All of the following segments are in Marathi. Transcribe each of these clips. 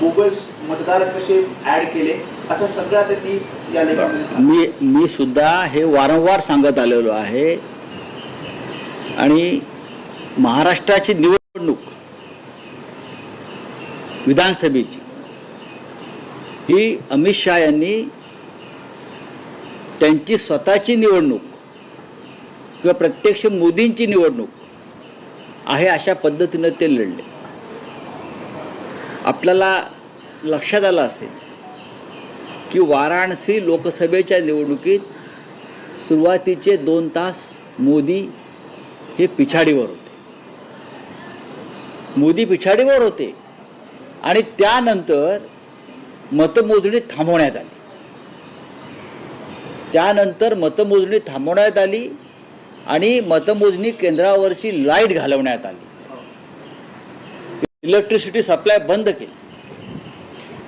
बोगस मतदार कसे ऍड केले? असं सगळं त्यांनी या लेखामध्ये. मी मी सुद्धा हे वारंवार सांगत आलेलो आहे. आणि महाराष्ट्राची निवडणूक विधानसभेची ही अमित शहा यांनी त्यांची स्वतःची निवडणूक किंवा प्रत्यक्ष मोदींची निवडणूक आहे अशा पद्धतीनं ते लढले. आपल्याला लक्षात आलं असेल की वाराणसी लोकसभेच्या निवडणुकीत सुरुवातीचे दोन तास मोदी हे पिछाडीवर होते. मोदी पिछाडीवर होते आणि त्यानंतर मतमोजणी थांबवण्यात आली. त्यानंतर मतमोजणी थांबवण्यात आली आणि मतमोजणी केंद्रावरची लाइट घालवण्यात आली. इलेक्ट्रिसिटी सप्लाय बंद केली.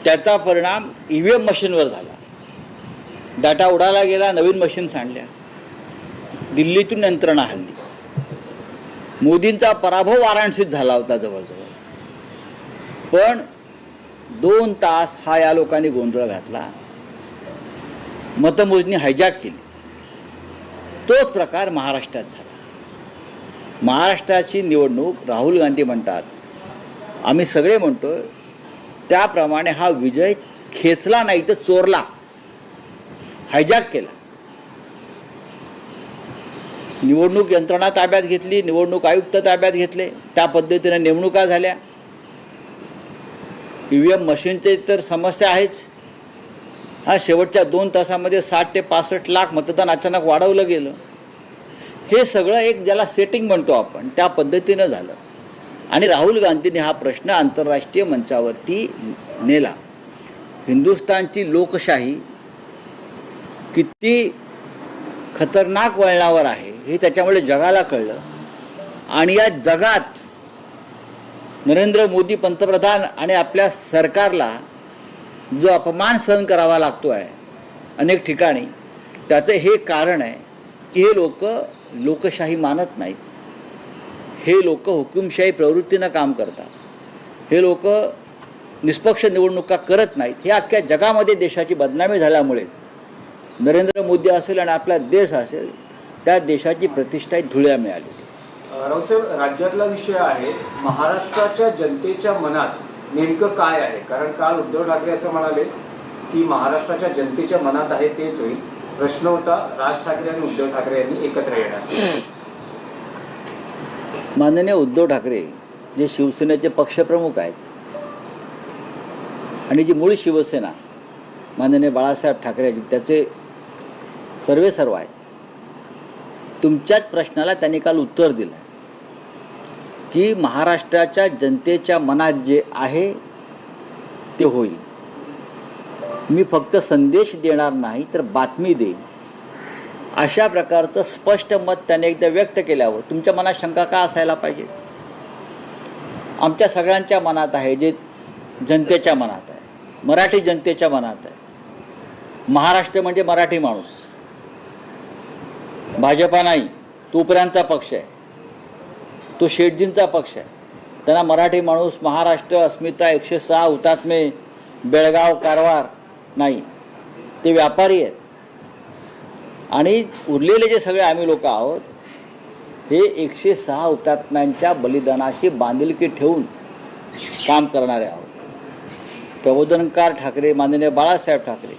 त्याचा परिणाम ई व्ही एम मशीनवर झाला. डाटा उडाला गेला नवीन मशीन आणल्या दिल्लीतून यंत्रणा हल्ली. मोदींचा पराभव वाराणसीत झाला होता जवळजवळ. पण दोन तास हा या लोकांनी गोंधळ घातला. मतमोजणी हायजॅक केली. तोच प्रकार महाराष्ट्रात झाला. महाराष्ट्राची निवडणूक राहुल गांधी म्हणतात आम्ही सगळे म्हणतो त्याप्रमाणे हा विजय खेचला नाही तर चोरला. हायजॅक केला. निवडणूक यंत्रणा ताब्यात घेतली निवडणूक आयुक्त ताब्यात घेतले त्या पद्धतीने नेमणुका झाल्या. ई व्ही एम मशीनचे तर समस्या आहेच. हा शेवटच्या दोन तासामध्ये साठ ते पासष्ट लाख मतदान अचानक वाढवलं गेलं. हे सगळं एक ज्याला सेटिंग म्हणतो आपण त्या पद्धतीनं झालं. आणि राहुल गांधींनी हा प्रश्न आंतरराष्ट्रीय मंचावरती नेला. हिंदुस्थानची लोकशाही किती खतरनाक वळणावर आहे हे त्याच्यामुळे जगाला कळलं. आणि या जगात नरेंद्र मोदी पंतप्रधान आणि आपल्या सरकारला जो अपमान सहन करावा लागतो आहे अनेक ठिकाणी त्याचं हे कारण आहे की हे लोक लोकशाही मानत नाहीत. हे लोक हुकुमशाही प्रवृत्तीनं काम करतात. हे लोक निष्पक्ष निवडणुका करत नाहीत. हे अख्ख्या जगामध्ये देशाची बदनामी झाल्यामुळे नरेंद्र मोदी असेल आणि आपला देश असेल त्या देशाची प्रतिष्ठा ही धुळ्या मिळाली. राऊतसाहेब राज्यातला विषय आहे महाराष्ट्राच्या जनतेच्या मनात नेमकं काय आहे? कारण काल उद्धव ठाकरे असं म्हणाले की महाराष्ट्राच्या जनतेच्या मनात आहे तेच होईल. प्रश्न होता राज ठाकरे आणि उद्धव ठाकरे यांनी एकत्र येण्याचा. माननीय उद्धव ठाकरे जे शिवसेनेचे पक्षप्रमुख आहेत आणि जी मूळ शिवसेना माननीय बाळासाहेब ठाकरे त्याचे सर्वे सर्व आहेत. तुमच्याच प्रश्नाला त्यांनी काल उत्तर दिलं की महाराष्ट्राच्या जनतेच्या मनात जे आहे ते होईल. मी फक्त संदेश देणार नाही तर बातमी देईन. अशा प्रकारचं स्पष्ट मत त्याने एकदा व्यक्त केल्यावर तुमच्या मनात शंका का असायला पाहिजे? आमच्या सगळ्यांच्या मनात आहे जे जनतेच्या मनात आहे. मराठी जनतेच्या मनात आहे. महाराष्ट्र म्हणजे मराठी माणूस. भाजपा नाही तो पक्ष आहे. तो शेटजींचा पक्ष आहे. त्यांना मराठी माणूस महाराष्ट्र अस्मिता एकशे सहा हुतात्मे बेळगाव कारवार नाही. ते व्यापारी आहेत. आणि उरलेले जे सगळे आम्ही लोक आहोत हे एकशे सहा हुतात्म्यांच्या बलिदानाशी बांधिलकी ठेवून काम करणारे आहोत. प्रबोधनकार ठाकरे माननीय बाळासाहेब ठाकरे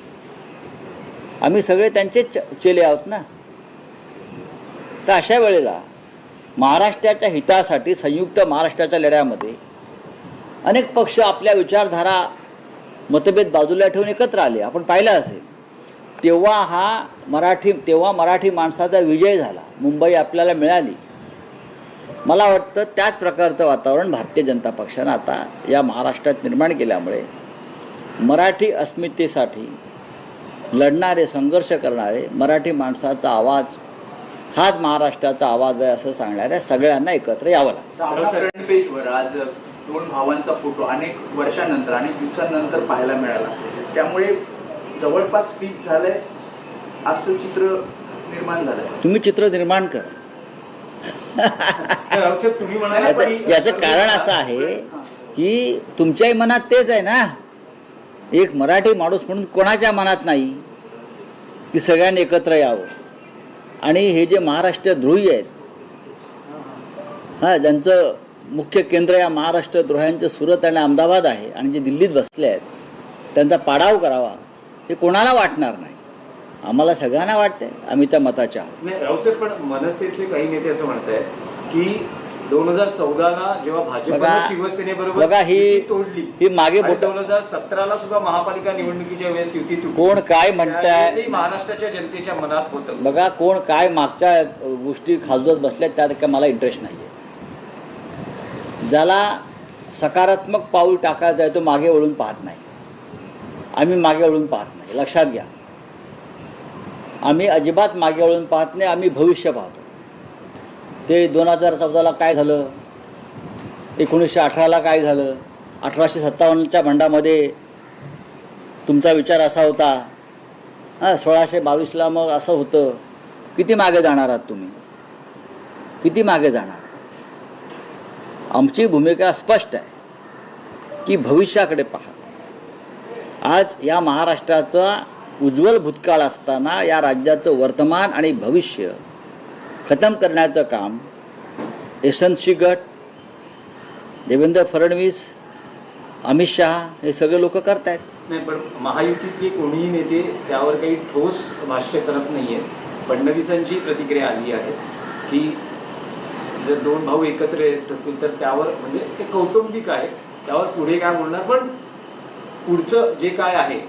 आम्ही सगळे त्यांचे च- चेले आहोत ना? तर अशा वेळेला महाराष्ट्राच्या हितासाठी संयुक्त महाराष्ट्राच्या लढ्यामध्ये अनेक पक्ष आपल्या विचारधारा मतभेद बाजूला ठेवून एकत्र आले. आपण पाहिलं असेल. तेव्हा हा मराठी तेव्हा मराठी माणसाचा विजय झाला. मुंबई आपल्याला मिळाली. मला वाटतं त्याच प्रकारचं वातावरण भारतीय जनता पक्षानं आता या महाराष्ट्रात निर्माण केल्यामुळे मराठी अस्मितेसाठी लढणारे संघर्ष करणारे मराठी माणसाचा आवाज हाच महाराष्ट्राचा आवाज आहे असं सांगणाऱ्या सगळ्यांना एकत्र यावं लागतं. पेजवर आज दोन भावांचा फोटो अनेक वर्षानंतर अनेक दिवसांनंतर पाहायला मिळाला. त्यामुळे जवळपास फिक्स झालंय असं चित्र निर्माण झालंय. तुम्ही चित्र निर्माण करा. तुम्ही म्हणाले याचं कारण असं आहे की तुमच्याही मनात तेच आहे ना. एक मराठी माणूस म्हणून कोणाच्या मनात नाही की सगळ्यांनी एकत्र यावं. आणि हे जे महाराष्ट्र द्रोही आहेत हां ज्यांचं मुख्य केंद्र या महाराष्ट्र द्रोह्यांचं सुरत आणि अहमदाबाद आहे आणि जे दिल्लीत बसले आहेत त्यांचा पाडाव करावा. हे कोणाला वाटणार नाही? आम्हाला सगळ्यांना वाटते आम्ही त्या मताच्या आहोत. नाही पण मनसेचे काही नेते असं म्हणत आहेत की दोन हजार चौदाला जेव्हा भाजपनं बघा- शिवसेनेबरोबर बघा ही तोडली ही मागे दोन हजार सतराला सुद्धा महापालिका निवडणुकीच्या वेळेस युती कोण काय म्हणताय? महाराष्ट्राच्या जनतेच्या मनात होतं. बघा कोण काय मागच्या गोष्टी खाजवत बसल्यात त्यात काय मला इंटरेस्ट नाही ज्याला सकारात्मक पाऊल टाकायचं आहे तो मागे वळून पाहत नाही. आम्ही मागे वळून पाहत नाही. लक्षात घ्या. आम्ही अजिबात मागे वळून पाहत नाही आम्ही भविष्य पाहतो. ते दोन हजार चौदाला काय झालं? एकोणीसशे अठराला काय झालं? अठराशे सत्तावन्नच्या भंडामध्ये तुमचा विचार असा होता हां सोळाशे बावीसला मग असं होतं किती मागे जाणार आहात तुम्ही? किती मागे जाणार? आमची भूमिका स्पष्ट आहे की भविष्याकडे पहा. आज या महाराष्ट्राचा उज्ज्वल भूतकाळ असताना या राज्याचं वर्तमान आणि भविष्य खतम करण्याचं काम एस एन सी गट देवेंद्र फडणवीस अमित शहा हे सगळे लोक करत आहेत नाही पण महायुतीतले कोणीही नेते त्यावर काही ठोस भाष्य करत नाही आहेत फडणवीसांची प्रतिक्रिया आली आहे की जर दोन भाऊ एकत्र येत असतील तर त्यावर म्हणजे ते कौटुंबिक आहे त्यावर पुढे काय बोलणार? पण पुढचं जे काय आहे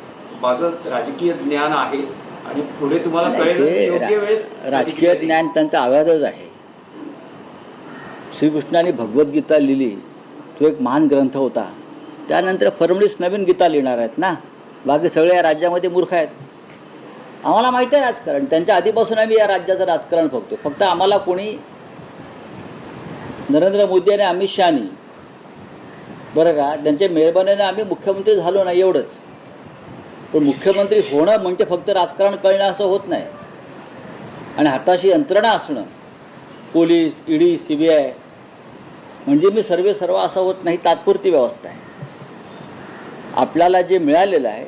माझं राजकीय ज्ञान आहे आणि पुढे तुम्हाला कळेल राजकीय ज्ञान त्यांचा आघातच आहे. श्रीकृष्णाने भगवद्गीता लिहिली. तो एक महान ग्रंथ होता. त्यानंतर फडणवीस नवीन गीता लिहिणार आहेत ना? बाकी सगळे या राज्यामध्ये मूर्ख आहेत. आम्हाला माहिती आहे राजकारण. त्यांच्या आधीपासून आम्ही या राज्याचं राजकारण बघतो. फक्त आम्हाला कोणी नरेंद्र मोदी आणि अमित शहानी बरं का? त्यांच्या मेहरबानीने आम्ही मुख्यमंत्री झालो नाही एवढंच. पण मुख्यमंत्री होणं म्हणजे फक्त राजकारण कळणं असं होत नाही. आणि हाताशी यंत्रणा असणं police ED C B I म्हणजे मी सर्वे सर्व असं होत नाही तात्पुरती व्यवस्था आहे. आपल्याला जे मिळालेलं आहे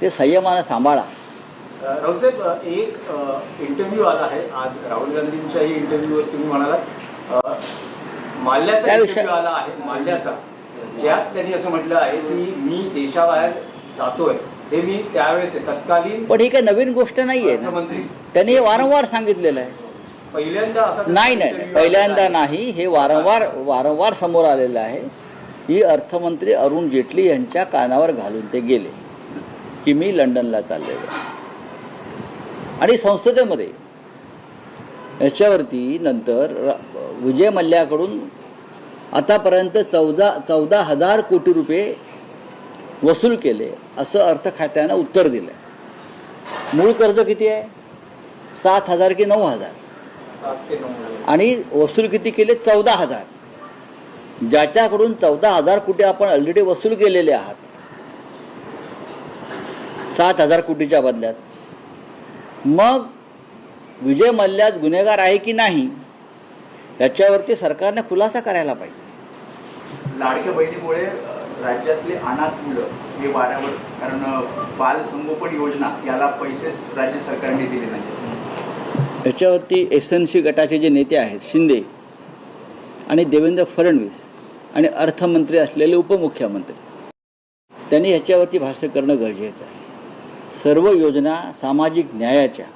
ते संयमानं सांभाळा. रावसाहेब एक इंटरव्ह्यू आला आहे. आज राहुल गांधींच्याही इंटरव्ह्यूवर तुम्ही म्हणालात. अ, माल्याचा आला आहे माल्याचा. ज्यात त्यांनी असं म्हटलं आहे की मी देशाबाहेर जातोय. हे मी त्यावेळेस तत्कालीन पण ही काही नवीन गोष्ट नाही आहे अर्थमंत्री. त्यांनी हे वारंवार सांगितलेलं आहे. पहिल्यांदा असा नाही नाही पहिल्यांदा. नाही. हे वारंवार वारंवार समोर आलेलं आहे. ही अर्थमंत्री अरुण जेटली यांच्या कानावर घालून ते गेले की मी लंडनला चाललेलो आहे. आणि संसदेमध्ये याच्यावरती नंतर र- विजय मल्ल्याकडून आतापर्यंत चौदा चौदा हजार कोटी रुपये वसूल केले असं अर्थ खात्यानं उत्तर दिलं मूळ कर्ज किती आहे? सात हजार की नऊ हजार. आणि वसूल किती केले? चौदा हजार. ज्याच्याकडून चौदा हजार कोटी आपण ऑलरेडी वसूल केलेले आहात सात हजार कोटीच्या बदल्यात. मग विजय मल्ल्यात गुन्हेगार आहे की नाही याच्यावरती सरकारने खुलासा करायला पाहिजे. लाडक्या बहिणीमुळे राज्यातले अनाथ मुलं हे वाऱ्यावर कारण बाल संगोपन योजना याला पैसेच राज्य सरकारने दिले नाही याच्यावरती एस एन सी गटाचे जे नेते आहेत शिंदे आणि देवेंद्र फडणवीस आणि अर्थमंत्री असलेले उपमुख्यमंत्री त्यांनी ह्याच्यावरती भाष्य करणं गरजेचं आहे. सर्व योजना सामाजिक न्यायाच्या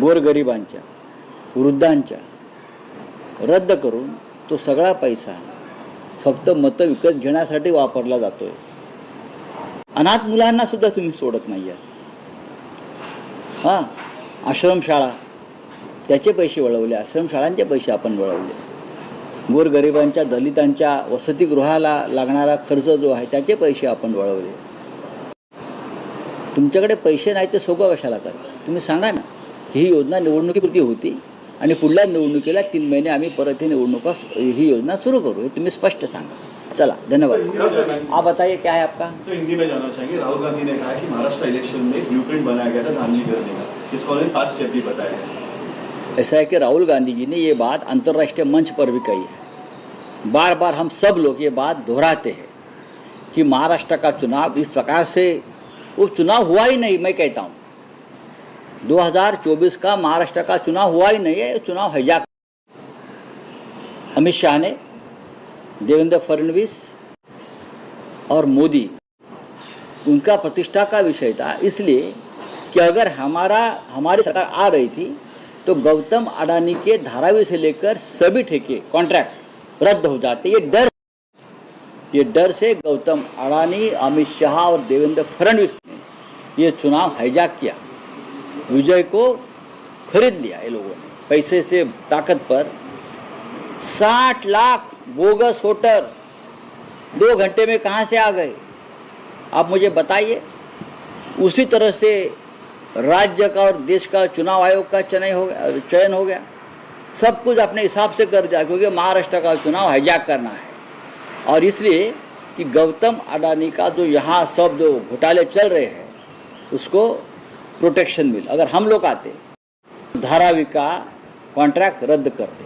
गोरगरिबांच्या वृद्धांच्या रद्द करून तो सगळा पैसा फक्त मतं विकत घेण्यासाठी वापरला जातोय. अनाथ मुलांना सुद्धा तुम्ही सोडत नाही आहात हां? आश्रमशाळा. त्याचे पैसे वळवले. आश्रमशाळांचे पैसे आपण वळवले. गोरगरिबांच्या दलितांच्या वसतिगृहाला लागणारा खर्च जो आहे त्याचे पैसे आपण वळवले. तुमच्याकडे पैसे नाही ते सोपं कशाला करता? तुम्ही सांगा ना. ही योजना निवडणुकीपुरती होती? आणि पुढल्या निवडणुकीला तीन महिने आम्ही परत ही निवडणुका ही योजना सुरू करू. हे तुम्ही स्पष्ट सांगा. चला धन्यवाद. आप बताइए क्या है आपका? सर हिंदी में जाना चाहेंगे. राहुल गांधी ने कहा कि महाराष्ट्र इलेक्शन में ब्लूप्रिंट बनाया गया था धांधली करने का इसको उन्होंने पाँच स्टेप भी बताया है. ऐसा है कि राहुल गांधी जी ने ये बात अंतर्राष्ट्रीय मंच पर भी कही है. बार बार हम सब लोग ये बात दोहराते हैं कि महाराष्ट्र का चुनाव इस प्रकार से वो चुनाव हुआ ही नहीं मैं कहता हूँ. 2024 का महाराष्ट्र का चुनाव हुआ ही नहीं है चुनाव हिजाक अमित शाह ने, देवेंद्र फडणवीस और मोदी, उनका प्रतिष्ठा का विषय था। इसलिए कि अगर हमारा, हमारी सरकार आ रही थी तो गौतम अडानी के धारावी से लेकर सभी ठेके कॉन्ट्रैक्ट रद्द हो जाते। ये डर ये डर से गौतम अडानी, अमित शाह और देवेंद्र फडणवीस ने ये चुनाव हाईजैक किया। विजय को खरीद लिया ये लोगों ने, पैसे से ताकत पर। साठ लाख बोगस वोटर्स दो घंटे में कहाँ से आ गए? आप मुझे बताइए। उसी तरह से राज्य का और देश का चुनाव आयोग का चयन हो गया, चयन हो गया। सब कुछ अपने हिसाब से कर दिया, क्योंकि महाराष्ट्र का चुनाव हाईजैक करना है। और इसलिए कि गौतम अडानी का जो यहाँ सब जो घोटाले चल रहे हैं, उसको प्रोटेक्शन मिल। अगर हम लोग आते धारावी का कॉन्ट्रैक्ट रद्द करते।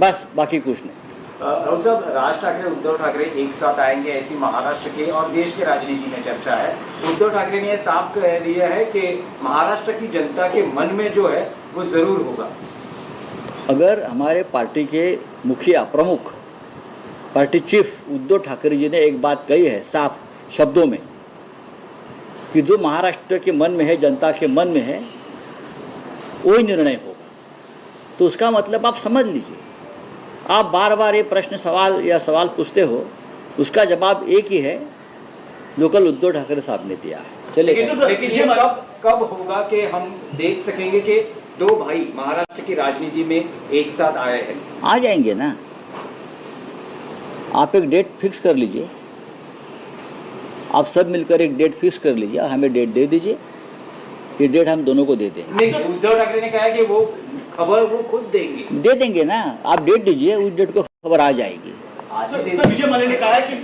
बस बाकी कुछ नहीं। राहुल साहब राज ठाकरे उद्धव ठाकरे एक साथ आएँगे ऐसी महाराष्ट्र के और देश के राजनीति में चर्चा है। उद्धव ठाकरे ने यह साफ़ कह दिया है कि महाराष्ट्र की जनता के मन में जो है वो ज़रूर होगा। अगर हमारे पार्टी के मुखिया प्रमुख पार्टी चीफ उद्धव ठाकरे जी ने एक बात कही है साफ़ शब्दों में कि जो महाराष्ट्र के मन में है जनता के मन में है वही निर्णय होगा। तो उसका मतलब आप समझ लीजिए। आप बार बार ये प्रश्न सवाल या सवाल पूछते हो उसका जवाब एक ही है जो कल उद्धव ठाकरे साहब ने दिया है। चलिए। लेकिन लेकिन ये कब कब होगा कि हम देख सकेंगे कि दो भाई महाराष्ट्र की राजनीति में एक साथ आए हैं? आ जाएँगे ना। आप एक डेट फिक्स कर लीजिए। आप सब मिलकर एक डेट फिक्स कर लीजिए हमें डेट दे दीजिए। ये डेट हम दोनों को दे दें। उद्धव ठाकरे ने कहा है कि वो खबर वो खुद देंगे। दे देंगे ना आप डेट दीजिए उस डेट को खबर आ जाएगी। विजय ने कहा है कि